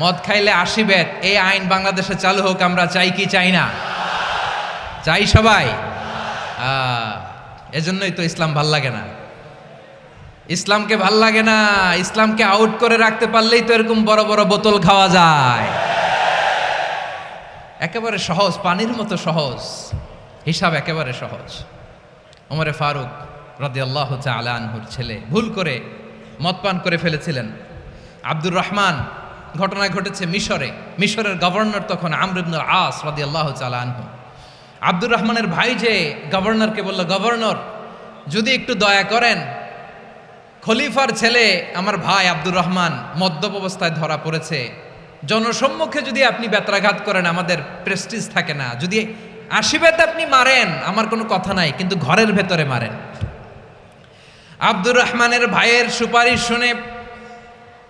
মদ খাইলে আশি এই আইন বাংলাদেশে চালু হোক, আমরা চাই কি, চাই না। চাই সবাই। এজন্যই তো ইসলাম ভালো লাগে না। ইসলামকে ভালো লাগে না। ইসলামকে আউট করে রাখতে পারলেই তো এরকম বড় বড় বোতল খাওয়া যায়। একেবারে সহজ, পানির মতো সহজ। হিসাব একেবারে সহজ। ওমরে ফারুক রাদি আল্লাহ আনহুর ছেলে ভুল করে মদ পান করে ফেলেছিলেন। আব্দুর রহমান ঘটনা ঘটেছে মিশরে। মিশরের গভর্নর তখন আমরিবনুল আস রাদি আল্লাহ আনহু। আব্দুর রহমানের ভাই যে গভর্নরকে বলল, গভর্নর, যদি একটু দয়া করেন, খলিফার ছেলে আমার ভাই আব্দুর রহমান মদ্যপ অবস্থায় ধরা পড়েছে। জনসম্মুখে যদি আপনি বেত্রাঘাত করেন, আমাদের প্রেস্টিজ থাকে না। যদি আশীর্বাদ আপনি মারেন, আমার কোনো কথা নাই, কিন্তু ঘরের ভেতরে মারেন। আব্দুর রহমানের ভাইয়ের সুপারিশ শুনে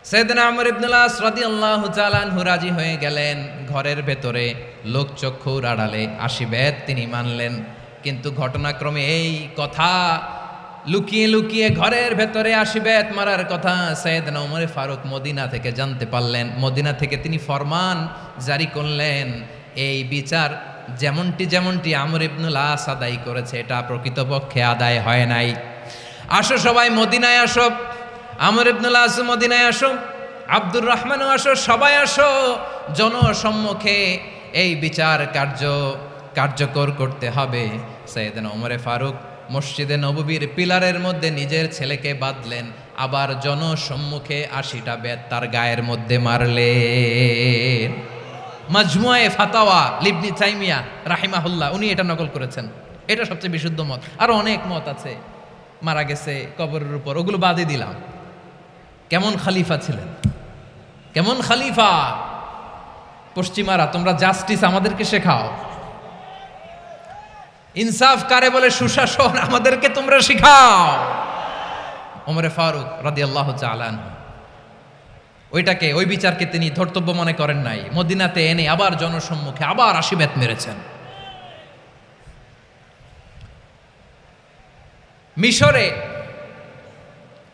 সেদিন আমর ইবনুল্লাহ রাদি আল্লাহ চালানহু রাজি হয়ে গেলেন। ঘরের ভেতরে লোকচক্ষুর আড়ালে আশীর্বাদ তিনি মানলেন। কিন্তু ঘটনাক্রমে এই কথা লুকিয়ে লুকিয়ে ঘরের ভেতরে আশীর্বাদ মারার কথা সৈয়দ ওমর ফারুক মদিনা থেকে জানতে পারলেন। মদিনা থেকে তিনি ফরমান জারি করলেন। এই বিচার যেমনটি যেমনটি আমর ইবনুল আস আদায় করেছে, এটা প্রকৃতপক্ষে আদায় হয় নাই। আসো সবাই মদিনায় আসো। আমর ইবনুল আস মদিনায় আসো, আব্দুর রহমানও আসো, সবাই আসো। জনসম্মুখে এই বিচার কার্য কার্যকর করতে হবে। সৈয়দিন ওমরে ফারুক মসজিদে নববীর পিলারের মধ্যে নিজের ছেলেকে বাঁধলেন, আবার জনসম্মুখে আশিটা বেদ তার গায়ের মধ্যে মারলেন। মাজমুয়ায়ে ফাতাওয়া লিবনি তাইমিয়া রাহিমাহুল্লাহ, উনি এটা নকল করেছেন। এটা সবচেয়ে বিশুদ্ধ মত। আরও অনেক মত আছে। মারা গেছে কবরের উপর, ওগুলো বাদে দিলাম। কেমন খালিফা ছিলেন? কেমন খালিফা? পশ্চিমারা, তোমরা জাস্টিস আমাদেরকে শেখাও। ইনসাফ কারে বলে? সুশাসন আমাদেরকে তোমরা শিখাও। ওমরে ফারুক রাদি আল্লাহ চালান ওইটাকে, ওই বিচারকে তিনি ধর্তব্য মনে করেন নাই। মদিনাতে এনে আবার জনসম্মুখে আবার আশীর্বাদ মেরেছেন। মিশরে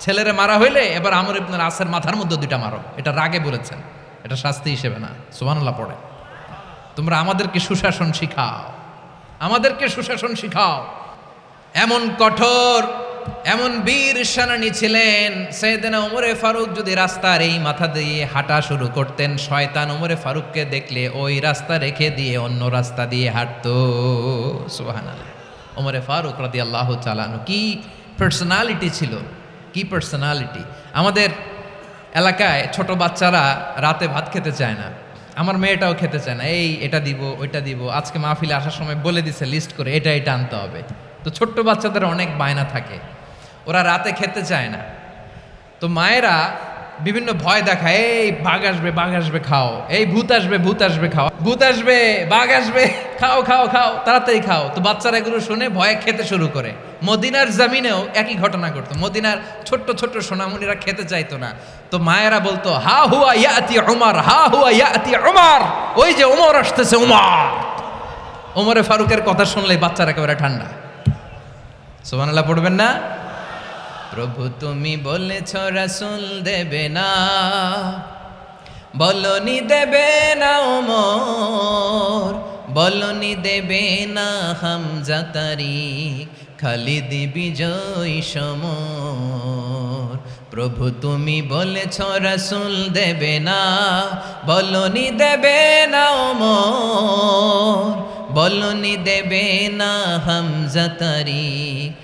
ছেলেরে মারা হইলে এবার আমর ইবনুল আসের মাথার মধ্যে দুইটা মারো। এটা রাগে বলেছেন। এটা শাস্তি হিসেবে না। সুবহানাল্লাহ পড়ে। তোমরা আমাদেরকে সুশাসন শিখাও। আমাদেরকে সুশাসন শিখাও। এমন কঠোর, এমন বীর সেনানী ছিলেন, সৈয়দনা ওমরে ফারুক যদি রাস্তার এই মাথা দিয়ে হাঁটা শুরু করতেন, শয়তান ওমরে ফারুককে দেখলে ওই রাস্তা রেখে দিয়ে অন্য রাস্তা দিয়ে হাঁটতো। সুবহানাল্লাহ। ওমরে ফারুক রাদি আল্লাহ চালানো কি পার্সোনালিটি ছিল? কি পার্সোনালিটি আমাদের এলাকায় ছোট বাচ্চারা রাতে ভাত খেতে চায় না। আমার মেয়েটাও খেতে চায় না। এই, এটা দিব, ওইটা দিব। আজকে মাহফিলে আসার সময় বলে দিছে লিস্ট করে এটা এটা আনতে হবে। তো ছোট্ট বাচ্চাদের অনেক বায়না থাকে। ওরা রাতে খেতে চায় না। তো মায়েরা বিভিন্ন ভয় দেখায়, এই বাঘ আসবে বাঘ আসবে, খাও। এই ভূত আসবে ভূত আসবে, খাও। ভূত আসবে, বাঘ আসবে, খাও খাও খাও, তাড়াতাড়ি খাও। তো বাচ্চারা এগুলো শুনে ভয়ে খেতে শুরু করে। মদিনার জামিনেও একই ঘটনা ঘটতো। মদিনার ছোট্ট ছোট্ট সোনামণিরা খেতে চাইতো না। তো মায়েরা বলতো, হা হুয়া ইয়াতি ওমর হা হুয়া ইয়াতি ওমর ওই যে ওমর আসতেছে ওমর ওমরে ফারুকের কথা শুনলে বাচ্চারা একেবারে ঠান্ডা। সোমানাল্লাহ পড়বেন না? প্রভু তুমি বলেছ, রাসুল দেবে না। বলনি দেবে না ওমর, বলনি দেবে না হামজা তারিক, খালিদ বিজয় সমর। প্রভু তুমি বলেছ, রাসুল দেবে না। বলনি দেবে না ওমর, বলনি দেবে না হামজা তারিক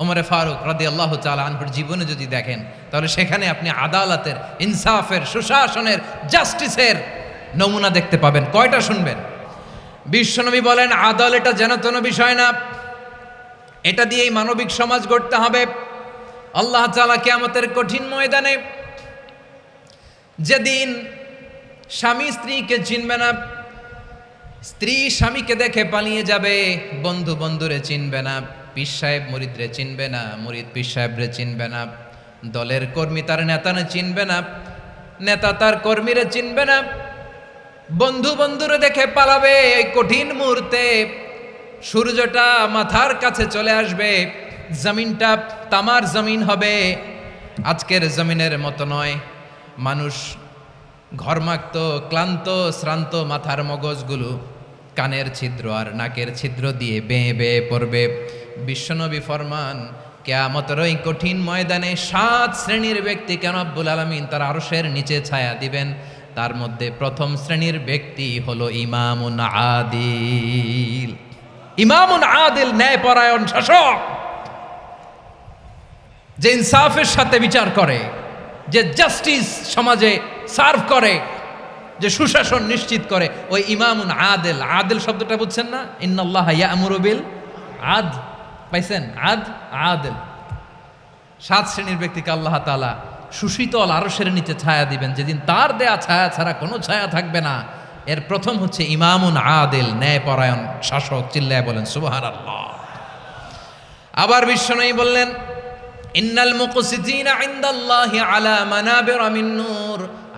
ওমরে ফারুক রাদি আল্লাহ আনহুর জীবনে যদি দেখেন, তাহলে সেখানে আপনি আদালতের, ইনসাফের, সুশাসনের, জাস্টিসের নমুনা দেখতে পাবেন। কয়টা শুনবেন? বিশ্বনবী বলেন, আদাল এটা যেন তেন বিষয় না। এটা দিয়েই মানবিক সমাজ গড়তে হবে। আল্লাহ তালা কেয়ামতের কঠিন ময়দানে যেদিন স্বামী স্ত্রীকে চিনবে না, স্ত্রী স্বামীকে দেখে পালিয়ে যাবে বন্ধু বন্ধুরে চিনবে না। পীর সাহেব মুরিদরে চিনবে না, মুরিদ পীর সাহেবরে চিনবে না, দলের কর্মী তার নেতানে চিনবে না, নেতা তার কর্মীরে চিনবে না, বন্ধু বন্ধুরে দেখে পালাবে এই কঠিন মুহূর্তে, সূর্যটা মাথার কাছে চলে আসবে, জমিনটা তামার জমিন হবে, আজকের জমিনের মতো নয়, মানুষ ঘরমাক্ত, ক্লান্ত, শ্রান্ত মাথার মগজগুলো কানের ছিদ্র আর নাকের ছিদ্র দিয়ে বেয়ে বেয়ে পড়বে। বিশ্বনবী ফরমান, কেয়ামতের ওই কঠিন ময়দানে সাত শ্রেণির ব্যক্তি কেন আব্বুল আলমিন তার আরশের নিচে ছায়া দিবেন? তার মধ্যে প্রথম শ্রেণির ব্যক্তি হলো ইমামুন আদিল। ইমামুন আদিল ন্যায়পরায়ণ শাসক। যে ইনসাফের সাথে বিচার করে, যে জাস্টিস সমাজে সার্ভ করে যে সুশাসন নিশ্চিত করে, ওই ইমামুন আদেল। আদেল শব্দটা বুঝছেন না? ইন্নাল্লাহ ইয়ামুরুবিল আদ। পাইছেন? আদ, আদেল। সাত শ্রেণির ব্যক্তিকে আল্লাহ তাআলা সুশীতল আরশের নিচে ছায়া দিবেন। যেদিন তার দেয়া ছায়া ছাড়া কোনো ছায়া থাকবে না। এর প্রথম হচ্ছে ইমামুন আদেল, ন্যায়পরায়ণ শাসক, চিল্লায় বলেন সুবাহান আল্লাহ আবার বিশ্বনয়ী বললেন, ইন্নাল ইনদাল্লাহি আলা মানাবির মিন নূর।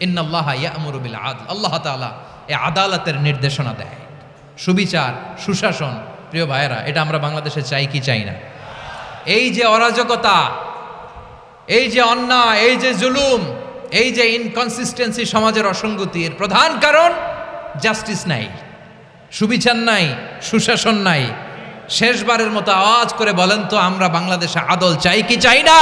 ইন্নাল্লাহ আদল আল্লাহ তাআলা এই আদালতের নির্দেশনা দেয়। সুবিচার, সুশাসন, প্রিয় ভাইয়েরা, এটা আমরা বাংলাদেশে চাই কি চাই না? এই যে অরাজকতা, এই যে অন্যায়, এই যে জুলুম, এই যে ইনকনসিস্টেন্সি সমাজের অসঙ্গতি এর প্রধান কারণ জাস্টিস নাই, সুবিচার নাই, সুশাসন নাই। শেষবারের মতো আওয়াজ করে বলেন তো, আমরা বাংলাদেশে আদল চাই কি চাই না?